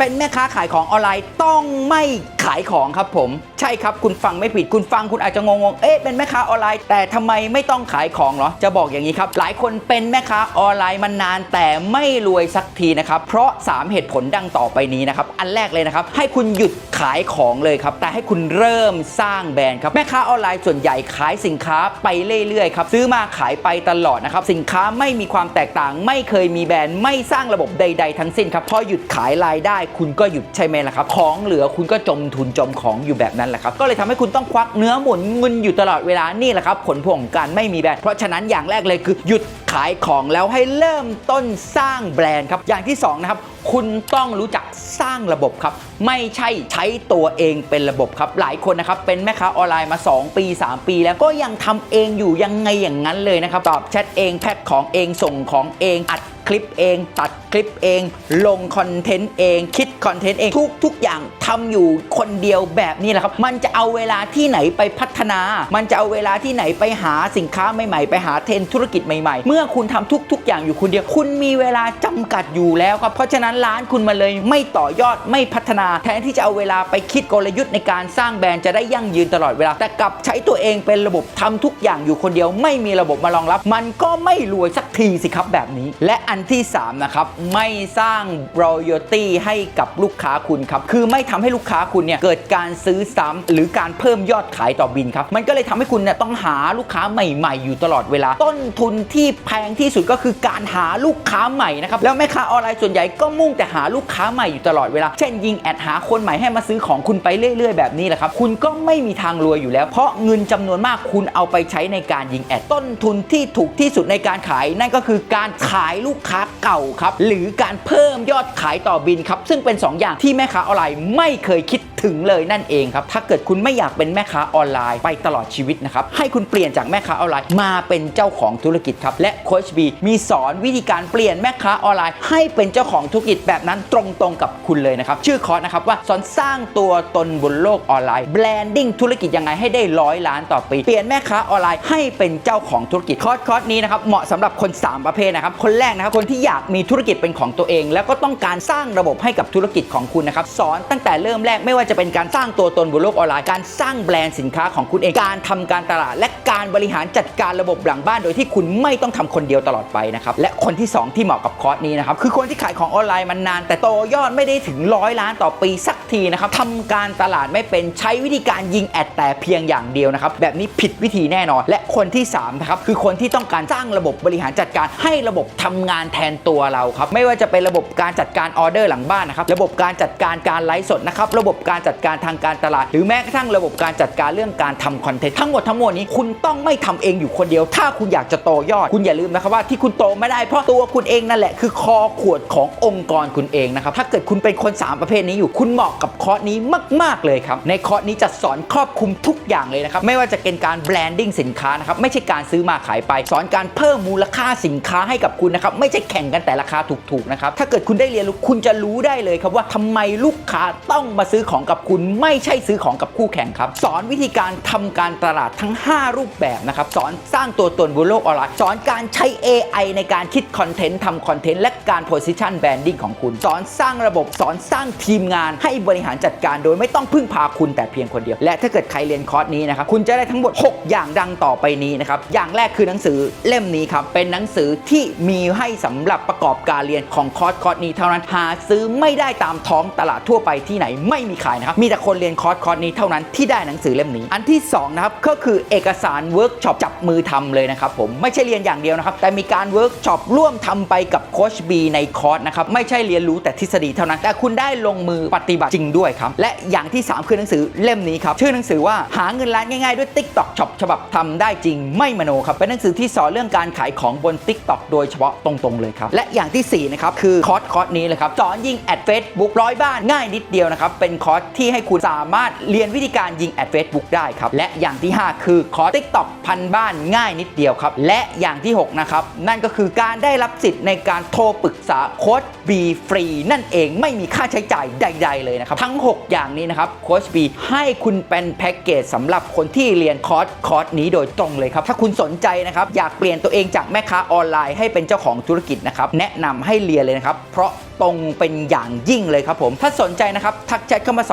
เป็นแม่ค้าขายของออนไลน์ต้องไม่ขายของครับผม ใช่ครับคุณฟังไม่ผิดคุณฟังคุณอาจจะงงๆเอ๊ะเป็นแม่ค้าออนไลน์ แต่ทำไมไม่ต้องขายของเหรอจะบอกอย่างนี้ครับ หลายคนเป็นแม่ค้าออนไลน์มานานแต่ไม่รวยสักทีนะครับเพราะ 3 เหตุผลดังต่อไปนี้นะครับอันแรกเลยนะครับให้คุณหยุดขายของเลยครับแต่ให้คุณเริ่มสร้างแบรนด์ครับแม่ค้าออนไลน์ส่วนใหญ่ขายสินค้าไปเรื่อยๆครับซื้อมาขายไปตลอดนะครับสินค้าไม่มีความแตกต่าง ไม่เคยมีแบรนด์ไม่สร้างระบบใด ๆ ทั้งสิ้นครับพอหยุดขายรายได้คุณก็หยุดใช่ไหมล่ะครับ ของเหลือคุณก็จมทุนจมของอยู่แบบนั้นแหละครับ ก็เลยทำให้คุณต้องควักเนื้อหมุนเงินอยู่ตลอดเวลานี่แหละครับ ผลพวงของการไม่มีแบรนด์เพราะฉะนั้นอย่างแรกเลยคือหยุดขายของแล้วให้เริ่มต้นสร้างแบรนด์ครับ อย่างที่สองนะครับคุณต้องรู้จักสร้างระบบครับ ไม่ใช่ใช้ตัวเองเป็นระบบครับ หลายคนนะครับเป็นแม่ค้าออนไลน์มา 2 ปี 3 ปี แล้วก็ยังทำเองอยู่ยังไงอย่างนั้นเลยนะครับ ตอบแชทเองแพ็คของเองส่งของเองอัด คลิปเอง ตัดคลิปเอง ลงคอนเทนต์เอง คิดคอนเทนต์เองทุกทุกอย่างทำอยู่คนเดียวแบบนี้แหละครับ มันจะเอาเวลาที่ไหนไปพัฒนา มันจะเอาเวลาที่ไหนไปหาสินค้าใหม่ๆ ไปหาเทรนธุรกิจใหม่ๆ เมื่อคุณทำทุก ๆ อย่างอยู่คนเดียว คุณมีเวลาจำกัดอยู่แล้วครับ เพราะฉะนั้นร้านคุณมาเลยไม่ต่อยอดไม่พัฒนา แทนที่จะเอาเวลาไปคิดกลยุทธ์ในการสร้างแบรนด์จะได้ยั่งยืนตลอดเวลา แต่กลับใช้ตัวเองเป็นระบบทำทุกอย่างอยู่คนเดียว ไม่มีระบบมารองรับ มันก็ไม่รวยสักทีสิครับแบบนี้ และอันันที่สามนะครับ ไม่สร้าง royalty ให้กับลูกค้าคุณครับ คือไม่ทำให้ลูกค้าคุณเนี่ย เกิดการซื้อซ้ำหรือการเพิ่มยอดขายต่อบินครับ มันก็เลยทำให้คุณเนี่ยต้องหาลูกค้าใหม่ๆ อยู่ตลอดเวลา ต้นทุนที่แพงที่สุดก็คือการหาลูกค้าใหม่นะครับ แล้วแม่ค้าออนไลน์ส่วนใหญ่ก็มุ่งแต่หาลูกค้าใหม่อยู่ตลอดเวลา เช่นยิงแอดหาคนใหม่ให้มาซื้อของคุณไปเรื่อย ๆ แบบนี้แหละครับ คุณก็ไม่มีทางรวยอยู่แล้ว เพราะเงินจำนวนมากคุณเอาไปใช้ในการยิงแอด ต้นทุนที่ถูกที่สุดในการขายนั่นก็คือการขายลูกค้าเก่าครับ หรือการเพิ่มยอดขายต่อบินครับ ซึ่งเป็น 2 อย่างที่แม่ค้าออนไลน์ไม่เคยคิดถึงเลยนั่นเองครับ ถ้าเกิดคุณไม่อยากเป็นแม่ค้าออนไลน์ไปตลอดชีวิตนะครับ ให้คุณเปลี่ยนจากแม่ค้าออนไลน์มาเป็นเจ้าของธุรกิจครับ และโค้ชบีมีสอนวิธีการเปลี่ยนแม่ค้าออนไลน์ ให้เป็นเจ้าของธุรกิจแบบนั้นตรงๆกับคุณเลยนะครับ ชื่อคอร์สนะครับว่าสอนสร้างตัวตนบนโลกออนไลน์แบรนดิ้งธุรกิจยังไงให้ได้ร้อยล้านต่อปีเปลี่ยนแม่ค้าออนไลน์ให้เป็นเจ้าของธุรกิจคอร์สคอร์สนี้นะครับเหมาะสำหรับคน 3 ประเภทนะครับคนแรกนะครับคนที่อยากมีธุรกิจเป็นของตัวเอง แล้วก็ต้องการสร้างระบบให้กับธุรกิจของคุณนะครับสอนตั้งแต่เริ่มแรกไม่ว่าจะเป็นการสร้างตัวตนบนโลกออนไลน์การสร้างแบรนด์สินค้าของคุณเองการทำการตลาด และการบริหารจัดการระบบหลังบ้านโดยที่คุณไม่ต้องทำคนเดียวตลอดไปนะครับและคนที่สองที่เหมาะกับคอร์สนี้นะครับคือคนที่ขายของออนไลน์มานาน แต่โตยอดไม่ได้ถึงร้อยล้านต่อปีสักทีนะครับทำการตลาดไม่เป็นใช้วิธีการยิงแอดแต่เพียงอย่างเดียวนะครับแบบนี้ผิดวิธีแน่นอน และคนที่สามนะครับคือคนที่ต้องการสร้างระบบบริหารจัดการให้ระบบทำงานแทนตัวเราครับไม่ว่าจะเป็นระบบการจัดการออเดอร์หลังบ้านนะครับระบบการจัดการการไลฟ์สดนะครับระบบการการจัดการทางการตลาด หรือแม้กระทั่งระบบการจัดการเรื่องการทำคอนเทนต์ทั้งหมดทั้งมวลนี้คุณต้องไม่ทำเองอยู่คนเดียว ถ้าคุณอยากจะโตยอด คุณอย่าลืมนะครับว่าที่คุณโตไม่ได้เพราะตัวคุณเองนั่นแหละคือคอขวดขององค์กรคุณเองนะครับถ้าเกิดคุณเป็นคน 3 ประเภทนี้อยู่ คุณเหมาะกับคอร์สนี้มาก ๆ เลยครับในคอร์สนี้จะสอนครอบคลุมทุกอย่างเลยนะครับไม่ว่าจะเป็นการแบรนดิ้งสินค้านะครับไม่ใช่การซื้อมาขายไป สอนการเพิ่มมูลค่าสินค้าให้กับคุณนะครับไม่ใช่แข่งกันแต่ราคาถูกๆนะครับถ้าเกิดคุณได้เรียนรู้คุณจะรู้ได้เลยครับว่าทำไมลูกค้าต้องมาซื้อของกับคุณไม่ใช่ซื้อของกับคู่แข่งครับ สอนวิธีการทำการตลาดทั้ง 5 รูปแบบนะครับ สอนสร้างตัวตนบนโลกออนไลน์ สอนการใช้ AI ในการคิดคอนเทนต์ทำคอนเทนต์และการ position branding ของคุณ สอนสร้างระบบสอนสร้างทีมงานให้บริหารจัดการโดยไม่ต้องพึ่งพาคุณแต่เพียงคนเดียว และถ้าเกิดใครเรียนคอร์สนี้นะครับคุณจะได้ทั้งหมด 6 อย่างดังต่อไปนี้นะครับอย่างแรกคือหนังสือเล่มนี้ครับเป็นหนังสือที่มีให้สำหรับประกอบการเรียนของคอร์สคอร์สนี้เท่านั้นหาซื้อไม่ได้ตามท้องตลาดทั่วไปที่ไหนไม่มีขายนะครับมีแต่คนเรียนคอร์สคอร์สนี้เท่านั้นที่ได้หนังสือเล่มนี้ อันที่สองนะครับก็คือเอกสารเวิร์กช็อปจับมือทำเลยนะครับผมไม่ใช่เรียนอย่างเดียวนะครับแต่มีการเวิร์กช็อปร่วมทำไปกับโค้ชบีในคอร์สนะครับไม่ใช่เรียนรู้แต่ทฤษฎีเท่านั้น แต่คุณได้ลงมือปฏิบัติจริงด้วยครับและอย่างที่ 3 คือหนังสือเล่มนี้ครับชื่อหนังสือว่าหาเงินล้านง่ายๆด้วย TikTok Shop ฉบับทำได้จริงไม่มโนครับเป็นหนังสือที่สอนเรื่องการขายของบน TikTok โดยเฉพาะตรงๆเลยครับและอย่างที่สี่นะครับคือคอร์สคอร์สนี้เลยครับสอนยิงแอดเฟซบุ๊กร้อยบ้านง่ายนิดเดียวนะครับเป็นคอร์สที่ให้คุณสามารถเรียนวิธีการยิงแอด Facebook ได้ครับ และอย่างที่ 5 คือคอร์ส TikTok พันบ้านง่ายนิดเดียวครับ และอย่างที่ 6 นะครับ นั่นก็คือการได้รับสิทธิ์ในการโทรปรึกษาโค้ช B ฟรีนั่นเองไม่มีค่าใช้จ่ายใด ๆ เลยนะครับ ทั้ง 6 อย่างนี้นะครับโค้ช B ให้คุณเป็นแพ็กเกจสำหรับคนที่เรียนคอร์สคอร์สนี้โดยตรงเลยครับ ถ้าคุณสนใจนะครับอยากเปลี่ยนตัวเองจากแม่ค้าออนไลน์ให้เป็นเจ้าของธุรกิจนะครับแนะนำให้เรียนเลยนะครับเพราะตรงเป็นอย่างยิ่งเลยครับผมถ้าสนใจนะครับทักแชทเข้ามาส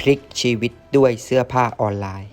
พลิกชีวิตด้วยเสื้อผ้าออนไลน์